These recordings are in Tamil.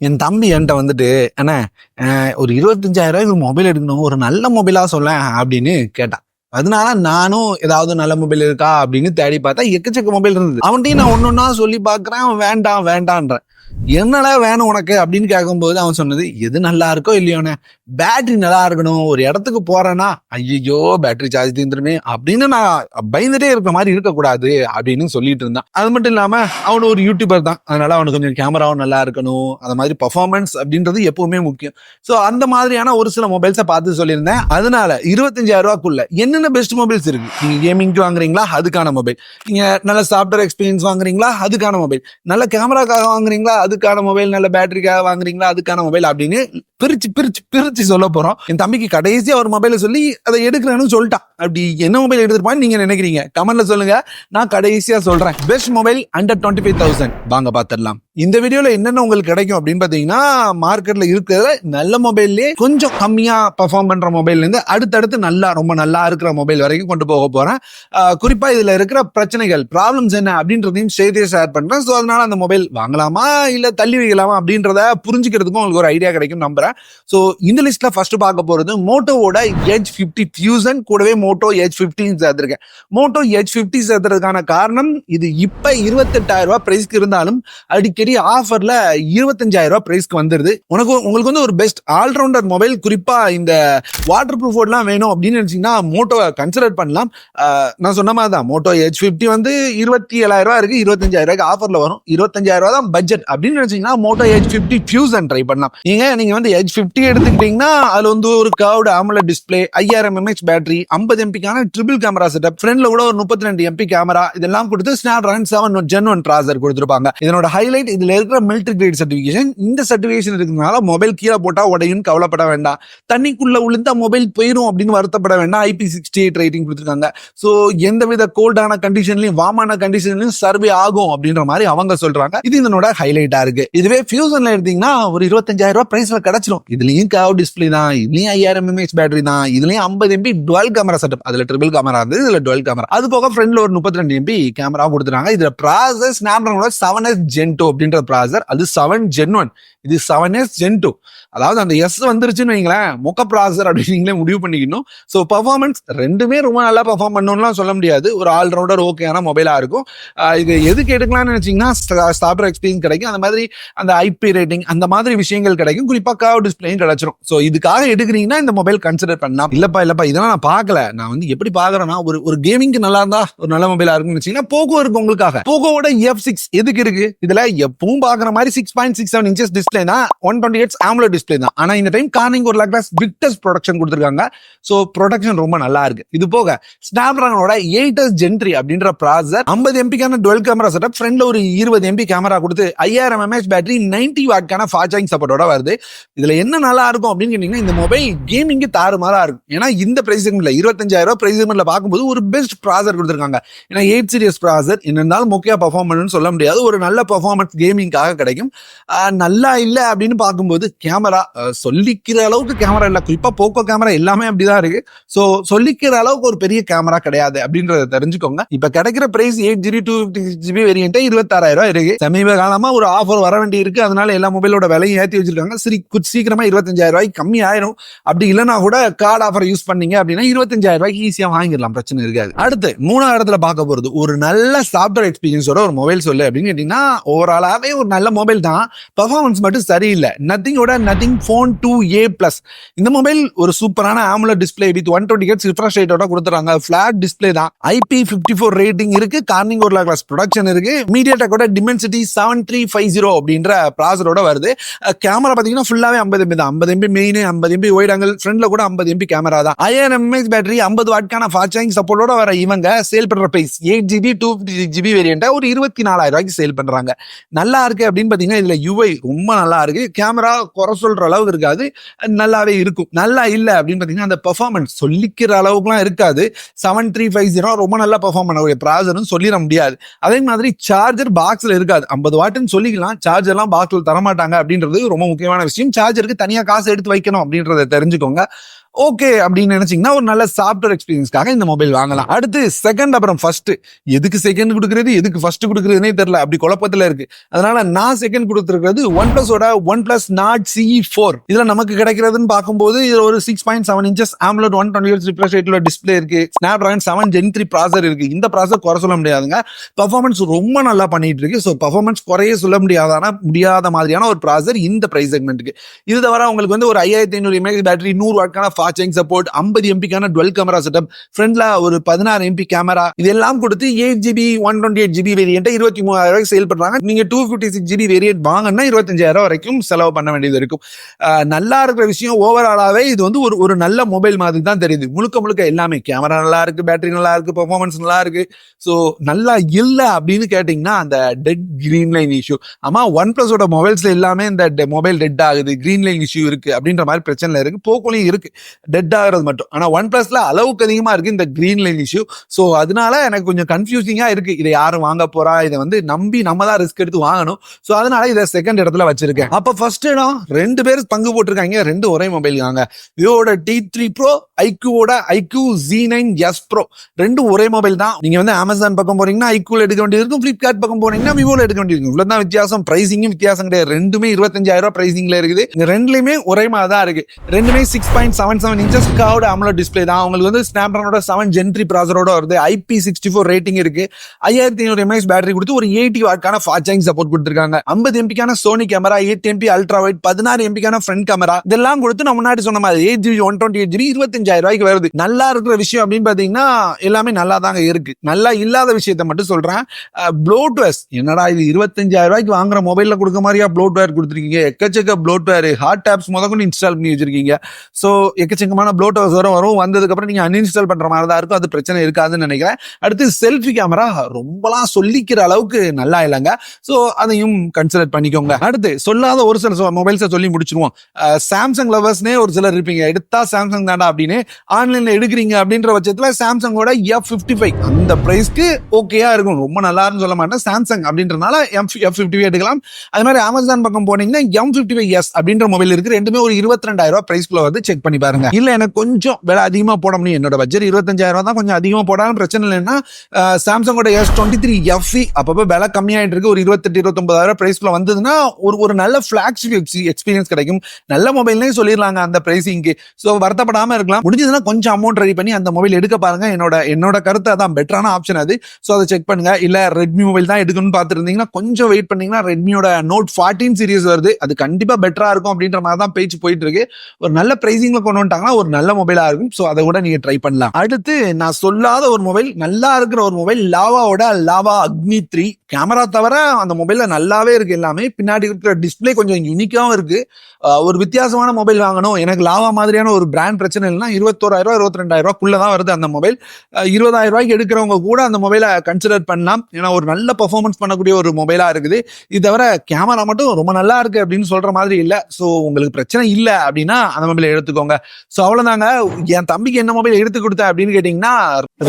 என் தம்பி என்கிட்ட வந்துட்டு அண்ணா ஒரு இருபத்தஞ்சாயிரம் ரூபாய்க்கு மொபைல் எடுக்கணும். ஒரு நல்ல மொபைலாக சொல்ல அப்படின்னு கேட்டான் அதனால நானும் ஏதாவது நல்ல மொபைல் இருக்கா அப்படின்னு தேடி பார்த்தா எக்கச்சக்க மொபைல் இருந்தது. அவன்கிட்டயும் நான் ஒன்று ஒன்றா சொல்லி பார்க்குறேன். வேண்டாம் வேண்டான்றேன் என்னடா வேணும் உனக்கு அப்படின்னு கேட்கும்போது அவன் சொன்னது எது நல்லா இருக்கோ இல்லையோன்னு பேட்டரி நல்லா இருக்கணும். ஒரு இடத்துக்கு போறேன்னா ஐயோ பேட்டரி சார்ஜ் தீர்ந்துருமே அப்படின்னு நான் பயந்துட்டே இருக்கிற மாதிரி இருக்கக்கூடாது அப்படின்னு சொல்லிட்டு இருந்தான். அது மட்டும் இல்லாம அவன் ஒரு யூடியூபர் தான். அதனால அவனுக்கு கொஞ்சம் கேமராவும் நல்லா இருக்கணும். அந்த மாதிரி பர்ஃபார்மன்ஸ் அப்படின்றது எப்பவுமே முக்கியம். ஸோ அந்த மாதிரியான ஒரு சில மொபைல்ஸை பார்த்து சொல்லியிருந்தேன். அதனால இருபத்தஞ்சாயிரம் ரூபாக்குள்ள என்னென்ன பெஸ்ட் மொபைல்ஸ் இருக்கு? நீங்க கேமிங்க்கு வாங்குறீங்களா? அதுக்கான மொபைல் நீங்க நல்ல சாஃப்ட்வேர் எக்ஸ்பீரியன்ஸ் வாங்குறீங்களா? அதுக்கான மொபைல் நல்ல கேமராக்காக வாங்குறீங்களா? அதுக்கான மொபைல் நல்ல பேட்டரிக்காக வாங்குறீங்களா? அதுக்கான மொபைல் அப்படின்னு பிரிச்சு பிரிச்சு பிரிச்சு சொல்ல போறோம். என் தம்பிக்கு கடைசியா ஒரு மொபைலை சொல்லி அதை எடுக்கிறேன்னு சொல்லிட்டான். அப்படி என்ன மொபைல் எடுத்துருப்பான்னு நீங்க நினைக்கிறீங்க? கமெண்ட்ல சொல்லுங்க. நான் கடைசியா சொல்றேன். Best mobile under twenty five thousand வாங்க பாத்திரலாம் இந்த வீடியோல என்னென்ன உங்களுக்கு கிடைக்கும் அப்படின்னு பாத்தீங்கன்னா மார்க்கெட்ல இருக்கிற நல்ல மொபைல்லே கொஞ்சம் கம்மியா பர்ஃபார்ம் பண்ற மொபைல்ல இருந்து அடுத்தடுத்து நல்லா ரொம்ப நல்லா இருக்கிற மொபைல் வரைக்கும் கொண்டு போக போறேன். குறிப்பா இதுல இருக்கிற பிரச்சனைகள் ப்ராப்ளம்ஸ் என்ன அப்படின்றதையும் சேர்த்தே ஷேர் பண்றேன். ஸோ அதனால அந்த மொபைல் வாங்கலாமா இல்ல தள்ளி வைக்கலாமா அப்படின்றத புரிஞ்சுக்கிறதுக்கும் உங்களுக்கு ஒரு ஐடியா கிடைக்கும் நம்புறேன். ஸோ இந்த லிஸ்ட்ல ஃபர்ஸ்ட் பார்க்க போறது மோட்டோவோட எஜ் ஃபிஃப்டி ஃபியூசன் கூடவே மோட்டோ ஹெச் ஃபிஃப்டின் சேர்த்துருக்கேன். மோட்டோ ஹெச் ஃபிஃப்டி சேர்த்துறதுக்கான காரணம் இது இப்போ இருபத்தெட்டாயிரம் ரூபாய் பிரைஸ்க்கு இருந்தாலும் அடிக்கடி ஆஃபர்ல இருபத்தஞ்சாயிரம் ரூபாய் பிரைஸ்க்கு வந்துருது. உனக்கு உங்களுக்கு வந்து ஒரு பெஸ்ட் ஆல்ரவுண்டர் மொபைல் குறிப்பா இந்த வாட்டர் ப்ரூஃப் வேணும் அப்படின்னு நினைச்சீங்கன்னா மோட்டோவை கன்சிடர் பண்ணலாம். நான் சொன்ன மாதிரி தான் மோட்டோ ஹெச் ஃபிஃப்டி வந்து இருபத்தி ஏழாயிரம் ரூபா இருக்கு இருபத்தஞ்சாயிரம் ரூபாய்க்கு ஆஃபர்ல வரும். இருபத்தஞ்சாயிரம் ரூபா தான் பட்ஜெட் அப்படின்னு நினைச்சீங்கன்னா moto H fifty fusion try பண்ணலாம். நீங்க நீங்க வந்து ஹெச் ஃபிஃப்டி எடுத்துக்கிட்டீங்கன்னா அதுல வந்து ஒரு கவுட் AMOLED டிஸ்பிளே ஐயாயிரம் எம்எச் பேட்டரி ஐம்பது எம்பிக்கான ட்ரிபிள் கேமரா செட்டப் ஃப்ரண்ட்ல கூட ஒரு முப்பத்தி ரெண்டு எம்பி கேமரா இதெல்லாம் கொடுத்து snapdragon seven gen one processor கொடுத்துருப்பாங்க. இதனோட ஹைலைட் இதுல இருக்கிற மிலிட்டரி கிரேட் சர்டிபிகேஷன் இந்த சர்டிபிகேஷன் இருக்கிறதுனால மொபைல் கீழே போட்டா உடையும் கவலைப்பட வேண்டாம். தண்ணிக்குள்ள விழுந்தா மொபைல் போயிடும் அப்படின்னு வருத்தப்பட வேண்டாம். ஐபி சிக்ஸ்டி எயிட் ரேட்டிங் கொடுத்துருக்காங்க. ஸோ எந்தவித கோல்டான கண்டிஷன்லயும் வாமான கண்டிஷன்லயும் சர்வே ஆகும் அப்படின்ற மாதிரி அவங்க சொல்றாங்க. இது இதனோட ஹைலைட்டா இருக்கு. இதுவே ஃபியூசன்ல எடுத்தீங்கன்னா ஒரு இருபத்தஞ்சாயிரம் ரூபாய் பிரைஸ்ல கிடைச்சிடும் இதுலயும் கேவ் டிஸ்பிளே தான் இதுலயும் ஐயாயிரம் எம்ஏஹெச் பேட்டரி தான் இதுலயும் ஐம்பது எம்பி டுவெல் கேமரா செட்டப் அதுல ட்ரிபிள் கேமரா இருந்து இதுல டுவெல் கேமரா அது போக ஃப்ரண்ட்ல ஒரு முப்பத்தி ரெண்டு எம்பி கேமரா கொடுத்துருக்காங்க இதுல ப்ராசஸ் ஸ்னாப்டிராகனோட செவன் எஸ் ஜென் டூ அப்படின்ற ப்ராசர் அது செவன் ஜென் ஒன் இது செவன் எஸ் ஜென் டூ அதாவது அந்த எஸ் வந்துருச்சுன்னு வைங்களேன் மொக்க ப்ராசர் அப்படின்னு நீங்களே முடிவு பண்ணிக்கணும். ஸோ பர்ஃபார்மன்ஸ் ரெண்டுமே ரொம்ப நல்லா பர்ஃபார்ம் பண்ணணும்லாம் சொல்ல முடியாது. ஒரு ஆல்ரவுண்டர் ஓகேயான மொபைலாக இருக்கும். இது எதுக்கு எடுக்கலாம்னு நினச்சிங்கன்னா சாஃப்ட்வேர் எக்ஸ்பீரியன்ஸ் கிடைக்கும். அந்த மாதிரி அந்த ஐபி ரேட்டிங் அந்த மாதிரி விஷயங்கள் கிடைக்கும். குறிப்பாக கவ் டிஸ்பிளேயும் கிடைச்சிரும். ஸோ இதுக்காக எடுக்கிறீங்கன்னா இந்த மொபைல் கன்சிடர் பண்ணலாம். இல்லப்பா இல்லப்பா இதெல்லாம் நான் பார்க்கல. நான் வந்து எப்படி பாக்குறேன்னா ஒரு ஒரு கேமிங்க்கு நல்லா இருந்தா ஒரு நல்ல மொபைலா இருக்கும்னு வச்சீங்கன்னா போகோ இருக்கு உங்களுக்காக. போகோவோட எஃப் சிக்ஸ் எதுக்கு இருக்கு? இதுல எப்பவும் பாக்குற மாதிரி six point six seven inches display தான் one twenty eight AMOLED display தான். ஆனா இந்த டைம் கார்னிங் ஒரு லேக்டாஸ் பிக்டஸ்ட் ப்ரொடக்ஷன் கொடுத்துருக்காங்க. ஸோ ப்ரொடக்ஷன் ரொம்ப நல்லா இருக்கு. இது போக ஸ்னாப்டிராகனோட எயிட்டஸ் ஜென்ட்ரி அப்படின்ற ப்ராசர் ஐம்பது எம்பிக்கான டுவெல் கேமரா செட்டப் ஃப்ரண்ட்ல ஒரு இருபது எம்பி கேமரா கொடுத்து ஐயாயிரம் எம்ஏஹெச் பேட்டரி நைன்டி வாட்கான ஃபாஸ்ட் சப்போர்ட்டோட வருது. இதுல என்ன நல்லா இருக்கும் அப்படின்னு கேட்டீங்கன்னா இந்த மொபைல் கேமிங்கு தாறுமாறா இருக்கும். ஏன்னா இந்த பிரைஸ் செக்மெண்ட்ல பதினஞ்சாயிரம் ரூபாய் ப்ரைஸ் செக்மெண்ட்ல பார்க்கும்போது ஒரு பெஸ்ட் ப்ராசர் கொடுத்துருக்காங்க. ஏன்னா எயிட் சீரியஸ் ப்ராசர் என்ன இருந்தாலும் முக்கிய பர்ஃபார்மன்ஸ் சொல்ல முடியாது. ஒரு நல்ல பர்ஃபார்மன்ஸ் கேமிங்காக கிடைக்கும். நல்லா இல்லை அப்படின்னு பார்க்கும்போது கேமரா சொல்லிக்கிற அளவுக்கு கேமரா இல்லை. குறிப்பா போக்கோ கேமரா எல்லாமே அப்படிதான் இருக்கு. ஸோ சொல்லிக்கிற அளவுக்கு ஒரு பெரிய கேமரா கிடையாது அப்படின்றத தெரிஞ்சுக்கோங்க. இப்ப கிடைக்கிற price eight GB two fifty GB variant இருபத்தாறாயிரம் ரூபாய் இருக்கு. சமீப காலமா ஒரு ஆஃபர் வர வேண்டி இருக்கு. அதனால எல்லா மொபைலோட விலையும் ஏற்றி வச்சிருக்காங்க. சரி சீக்கிரமா இருபத்தஞ்சாயிரம் ரூபாய்க்கு கம்மி ஆயிரும் அப்படி இல்லைனா கூட கார்டு ஆஃபர் யூஸ் பண்ணீங்க அப்படின்னா இருபத்தஞ்சாயிரம் ரூபாய்க்கு ஈஸியாக வாங்கிடலாம். பிரச்சனை இருக்காது. அடுத்து மூணாவது இடத்துல பார்க்க போகிறது ஒரு நல்ல சாஃப்ட்வேர் எக்ஸ்பீரியன்ஸோட ஒரு மொபைல் சொல்லு அப்படின்னு கேட்டிங்கன்னா ஓவராலாகவே ஒரு நல்ல மொபைல் தான். பர்ஃபார்மன்ஸ் மட்டும் சரியில்லை. நத்திங்கோட Nothing phone two A plus இந்த மொபைல் ஒரு சூப்பரான AMOLED display with one twenty hertz refresh ரேட்டோட கொடுத்துறாங்க. ஃபிளாட் டிஸ்பிளே தான். ஐபி ஃபிஃப்டி ஃபோர் ரேட்டிங் இருக்கு. கார்னிங் ஒரு கிளாஸ் ப்ரொடக்ஷன் இருக்கு. மீடியா டெக்கோட Dimensity seven three five zero அப்படின்ற ப்ராசரோட வருது. கேமரா பார்த்தீங்கன்னா ஃபுல்லாகவே ஐம்பது எம்பி தான். ஐம்பது எம்பி மெயின் ஐம்பது எம்பி ஒயிட் ஆங்கிள் ஃப்ரண்ட்ல கூட ஐம்பது எம்பி கேமரா தான். ஐயாயிரம் எம்எஸ் பேட்டரி ஐம்பது வாட்கான ஃபாஸ்ட் சார்ஜிங் சப்போர்ட்டோட வர இவங்க சேல் பண்ற price eight GB two fifty GB வேரியண்ட்டை ஒரு இருபத்தி நாலாயிரம் ரூபாய்க்கு சேல் பண்றாங்க. நல்லா இருக்கு அப்படின்னு பாத்தீங்கன்னா இதுல யூஐ ரொம்ப நல்லா இருக்கு. கேமரா குறை சொல்ற அளவுக்கு இருக்காது. நல்லாவே இருக்கும். நல்லா இல்லை அப்படின்னு பாத்தீங்கன்னா அந்த பெர்ஃபார்மன்ஸ் சொல்லிக்கிற அளவுக்குலாம் இருக்காது. செவன் த்ரீ ஃபைவ் ஜீரோ ரொம்ப நல்லா பெர்ஃபார்ம் பண்ணக்கூடிய ப்ராசர்னு சொல்லிட முடியாது. அதே மாதிரி சார்ஜர் பாக்ஸ்ல இருக்காது. ஐம்பது வாட்டுன்னு சொல்லிக்கலாம். சார்ஜர்லாம் பாக்ஸ்ல தரமாட்டாங்க அப்படின்றது ரொம்ப முக்கியமான விஷயம். சார்ஜருக்கு தனியாக காசு எடுத்து வைக்கணும் அப்படின்றத தெரிஞ்சுக்கோங்க. ஓகே அப்படின்னு நினைச்சீங்கன்னா ஒரு நல்ல சாஃப்ட்வேர் எக்ஸ்பீரியன்ஸ்க்காக இந்த மொபைல் வாங்கலாம். அடுத்து செகண்ட் அப்புறம் ஃபர்ஸ்ட் எதுக்கு செகண்ட் கொடுக்குறது? எதுக்கு ஃபர்ஸ்ட் கொடுக்குறதுனே தெரியல. அப்படி குழப்பத்தில் இருக்கு. அதனால நான் செகண்ட் கொடுத்துருக்கிறது one பிளஸோட one plus Nord CE four இதில் நமக்கு கிடைக்கிறதுன்னு பார்க்கும்போது இது ஒரு six point seven inches AMOLED one twenty refresh ரேட்ல டிஸ்பிளே இருக்கு. Snapdragon seven Gen three processor இருக்கு. இந்த ப்ராசர் குறை சொல்ல முடியாதுங்க. பர்ஃபார்மன்ஸ் ரொம்ப நல்லா பண்ணிட்டு இருக்கு. ஸோ பர்ஃபார்மன்ஸ் குறைய சொல்ல முடியாதான? முடியாத மாதிரியான ஒரு ப்ராசர் இந்த ப்ரைஸ் செக்மெண்ட்டுக்கு இது தவிர உங்களுக்கு வந்து ஒரு ஐயாயிரத்தி ஐநூறு எம்ஏஹெச் பேட்டரி நூறு வாட்கான வாட்சிங் சப்போர்ட் ஐம்பது எம்பிக்கான டுவெல் கேமரா செட்டப் ஃப்ரண்ட்ல ஒரு பதினாறு எம்பி கேமரா இதெல்லாம் கொடுத்து eight GB one twenty eight GB variant இருபத்தி மூவாயிரம் ரூபாய்க்கு சேல் பண்றாங்க. நீங்க two fifty six GB variant வாங்கினா இருபத்தஞ்சாயிரம் வரைக்கும் செலவு பண்ண வேண்டியது இருக்கும். நல்லா இருக்கிற விஷயம் ஓவராலாவே இது வந்து ஒரு ஒரு நல்ல மொபைல் மாதிரி தான் தெரியுது. முழுக்க முழுக்க எல்லாமே கேமரா நல்லா இருக்கு பேட்டரி நல்லா இருக்கு பெர்ஃபார்மன்ஸ் நல்லா இருக்கு. ஸோ நல்லா இல்லை அப்படின்னு கேட்டிங்கன்னா அந்த டெட் கிரீன் லைன் இஷ்யூ ஆமா ஒன் பிளஸோட மொபைல்ஸ்ல எல்லாமே இந்த மொபைல் டெட் ஆகுது கிரீன் லைன் இஷ்யூ இருக்கு அப்படின்ற மாதிரி பிரச்சனை இருக்கு போக்கோலையும் இருக்கு. டெட் ஆகிறது மட்டும். ஆனால் ஒன் பிளஸ்ல அளவுக்கு அதிகமாக இருக்கு இந்த கிரீன் லைன் இஷ்யூ ஸோ அதனால எனக்கு கொஞ்சம் கன்ஃபியூசிங்காக இருக்கு. இதை யாரும் வாங்க போறா? இதை வந்து நம்பி நம்ம தான் ரிஸ்க் எடுத்து வாங்கணும். ஸோ அதனால இதை செகண்ட் இடத்துல வச்சிருக்கேன். அப்போ ஃபர்ஸ்ட் இடம் ரெண்டு பேர் பங்கு போட்டிருக்காங்க. ரெண்டு ஒரே மொபைல் தாங்க விவோட T three pro ஐக்யூவோட iQOO Z nine S pro ரெண்டும் ஒரே மொபைல் தான். நீங்க வந்து அமேசான் பக்கம் போறீங்கன்னா ஐக்யூல எடுக்க வேண்டியது இருக்கும். ஃபிளிப்கார்ட் பக்கம் போனீங்கன்னா விவோல எடுக்க வேண்டியிருக்கும் இவ்வளவு தான் வித்தியாசம். பிரைசிங்கும் வித்தியாசம் கிடையாது. ரெண்டுமே இருபத்தஞ்சாயிரம் ரூபாய் பிரைசிங்ல இருக்குது. இந்த ரெண்டுலயுமே ஒரே மாதிரி தான் இருக்கு. ரெண்டுமே six point seven seven inches காவோட AMOLED display தான். அவங்களுக்கு வந்து ஸ்னாப்டிராகனோட செவன் ஜென்ட்ரி ப்ராசரோட வருது ஐபி சிக்ஸ்டி ஃபோர் ரேட்டிங் இருக்கு. ஐயாயிரத்தி ஐநூறு எம்ஏஎஸ் பேட்டரி கொடுத்து ஒரு எயிட்டி வாட்கான ஃபாஸ்ட் சார்ஜிங் சப்போர்ட் கொடுத்துருக்காங்க. ஐம்பது எம்பிக்கான Sony camera eight MP ultra wide பதினாறு எம்பிக்கான ஃப்ரண்ட் கேமரா இதெல்லாம் கொடுத்து நான் முன்னாடி சொன்ன மாதிரி eight GB one twenty eight GB பதினஞ்சாயிரம் ரூபாய்க்கு வருது. நல்லா இருக்கிற விஷயம் அப்படின்னு பாத்தீங்கன்னா எல்லாமே நல்லா தாங்க இருக்கு. நல்லா இல்லாத விஷயத்த மட்டும் சொல்றேன். ப்ளோட்வேர்ஸ் என்னடா இது இருபத்தஞ்சாயிரம் ரூபாய்க்கு வாங்குற மொபைல்ல கொடுக்க மாதிரியா ப்ளோட்வேர் கொடுத்துருக்கீங்க? எக்கச்சக்க ப்ளோட்வேர் ஹாட் டேப்ஸ் கொண்டு இன்ஸ்டால் பண்ணி வச்சிருக்கீங்க. ஸோ எக்கச்சக்கமான ப்ளோட்வேர்ஸ் வரும் வரும். வந்ததுக்கு அப்புறம் நீங்க அன்இன்ஸ்டால் பண்ற மாதிரி தான் இருக்கும். அது பிரச்சனை இருக்காதுன்னு நினைக்கிறேன். அடுத்து செல்ஃபி கேமரா ரொம்பலாம் சொல்லிக்கிற அளவுக்கு நல்லா இல்லைங்க. ஸோ அதையும் கன்சிடர் பண்ணிக்கோங்க. அடுத்து சொல்லாத ஒரு சில மொபைல்ஸை சொல்லி முடிச்சிருவோம். சாம்சங் லவர்ஸ்னே ஒரு சிலர் இருப்பீங்க. எடுத்தா சாம்சங் தாண்டா அப்படின்னு. ஆன்லைன்ல எடுக்கிறீங்க அப்படின்ற பட்சத்துல சாம்சங்கோட எஃப் பிப்டி ஃபைவ் அந்த பிரைஸ்க்கு ஓகேயா இருக்கும். ரொம்ப நல்லா சொல்ல மாட்டேன். சாம்சங் அப்படின்றனால எம் எஃப் பிப்டி எடுக்கலாம். அது மாதிரி அமேசான் பக்கம் போனீங்கன்னா எம் பிப்டி ஃபைவ் எஸ் அப்படின்ற மொபைல் இருக்கு. ரெண்டுமே ஒரு இருபத்தி ரெண்டாயிரம் ரூபாய் பிரைஸ்க்குள்ள வந்து செக் பண்ணி பாருங்க. இல்ல எனக்கு கொஞ்சம் விலை அதிகமா போட முடியும். என்னோட பட்ஜெட் இருபத்தஞ்சாயிரம் ரூபாய் தான் கொஞ்சம் அதிகமா போடாலும் பிரச்சனை இல்லைன்னா சாம்சங்கோட எஸ் டுவெண்ட்டி த்ரீ எஃப்இ அப்பப்போ விலை கம்மியாயிட்டு இருக்கு. ஒரு இருபத்தெட்டு இருபத்தொன்பதாயிரம் பிரைஸ்க்குள்ள வந்ததுன்னா ஒரு ஒரு நல்ல ஃபிளாக்ஷிப் எக்ஸ்பீரியன்ஸ் கிடைக்கும். நல்ல மொபைல்னே சொல்லிடலாங்க அந்த ப்ரைஸிங்க்கு ஸோ வருத்தப்படாம இருக்கலாம். முடிஞ்சதுன்னா கொஞ்சம் அமௌண்ட் ரெடி பண்ணி அந்த மொபைல் எடுக்க பாருங்க. என்னோட என்னோட கருத்து அதான். பெட்டரான ஆப்ஷன் அது. ஸோ அதை செக் பண்ணுங்க. இல்ல ரெட்மி மொபைல் தான் எடுக்கணும்னு பார்த்துருந்தீங்கன்னா கொஞ்சம் வெயிட் பண்ணீங்கன்னா ரெட்மியோட நோட் ஃபார்ட்டின் சீரிஸ் வருது. அது கண்டிப்பா பெட்டரா இருக்கும் அப்படின்ற மாதிரி தான் பேச்சு போயிட்டு இருக்கு ஒரு நல்ல பிரைசிங்ல கொண்டு வந்துட்டாங்கன்னா ஒரு நல்ல மொபைலா இருக்கும். ஸோ அதை கூட நீங்க ட்ரை பண்ணலாம். அடுத்து நான் சொல்லாத ஒரு மொபைல் நல்லா இருக்கிற ஒரு மொபைல் லாவாவோட லாவா அக்னி த்ரீ கேமரா தவிர அந்த மொபைல்ல நல்லாவே இருக்கு எல்லாமே. பின்னாடி இருக்கிற டிஸ்பிளே கொஞ்சம் யூனிக்காவும் இருக்கு. ஒரு வித்தியாசமான மொபைல் வாங்கணும். எனக்கு லாவா மாதிரியான ஒரு பிராண்ட் பிரச்சனை இல்லைன்னா இருபத்தோராயிரம் ரூபா இருபத்தி ரெண்டாயிரம் ரூபாய்க்குள்ள தான் வருது அந்த மொபைல் இருபதாயிரம் ரூபாய்க்கு எடுக்கிறவங்க கூட அந்த மொபைலை கன்சிடர் பண்ணலாம். ஏன்னா ஒரு நல்ல பர்ஃபார்மன்ஸ் பண்ணக்கூடிய ஒரு மொபைலா இருக்குது. இது தவிர கேமரா மட்டும் ரொம்ப நல்லா இருக்கு அப்படின்னு சொல்ற மாதிரி இல்லை. ஸோ உங்களுக்கு பிரச்சனை இல்லை அப்படின்னா அந்த மொபைலை எடுத்துக்கோங்க. ஸோ அவ்வளோதாங்க என் தம்பிக்கு என்ன மொபைல் எடுத்து கொடுத்தேன் அப்படின்னு கேட்டிங்கன்னா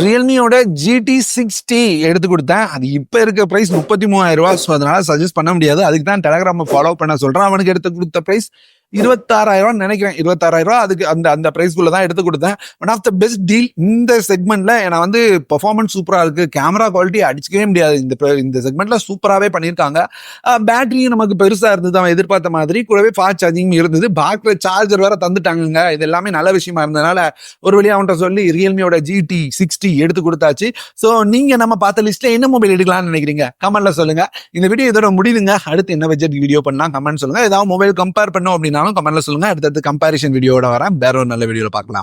ரியல்மியோட ஜிடி சிக்ஸ்டி எடுத்து கொடுத்தேன். அது இப்போ இருக்க ப்ரைஸ் முப்பத்தி மூவாயிரம் ரூபா ஸோ அதனால சஜஸ்ட் பண்ண முடியாது. அதுக்கு தான் டெலகிராமை ஃபாலோ பண்ண சொல்கிறேன் அவனுக்கு எடுத்து கொடுத்த ப்ரைஸ் இருபத்தாறாயிரம் நினைக்கிறேன். இருபத்தாறாயிரம் ரூபா அதுக்கு அந்த அந்த பிரைஸ்க்குள்ள தான் எடுத்து கொடுத்தேன். One of the best deal இந்த செக்மெண்ட்ல நான் வந்து பெர்ஃபார்மன்ஸ் சூப்பரா இருக்கு. கேமரா குவாலிட்டி அடிச்சுக்கவே முடியாது. இந்த இந்த செக்மெண்ட்ல சூப்பராகவே பண்ணியிருக்காங்க. பேட்டரியும் நமக்கு பெருசா இருந்தது. அவன் எதிர்பார்த்த மாதிரி கூடவே ஃபாஸ்ட் சார்ஜிங் இருந்தது. பேக்ல சார்ஜர் வேற தந்துட்டாங்க இது எல்லாமே நல்ல விஷயமா இருந்ததுனால ஒரு வழியாக அவன்கிட்ட சொல்லி ரியல்மியோட ஜிடி சிக்ஸ்டி எடுத்து கொடுத்தாச்சு. ஸோ நீங்க நம்ம பார்த்த லிஸ்ட்ல என்ன மொபைல் எடுக்கலாம்னு நினைக்கிறீங்க? கமெண்ட்ல சொல்லுங்க. இந்த வீடியோ இதோட முடியுதுங்க அடுத்து என்ன பட்ஜெட் வீடியோ பண்ணலாம்? கமெண்ட் சொல்லுங்க. ஏதாவது மொபைல் கம்பேர் பண்ணோம் இருந்தாலும் கமெண்ட்ல சொல்லுங்க. அடுத்தடுத்து கம்பாரிசன் வீடியோட வரேன். வேற ஒரு நல்ல வீடியோவில் பார்க்கலாம்.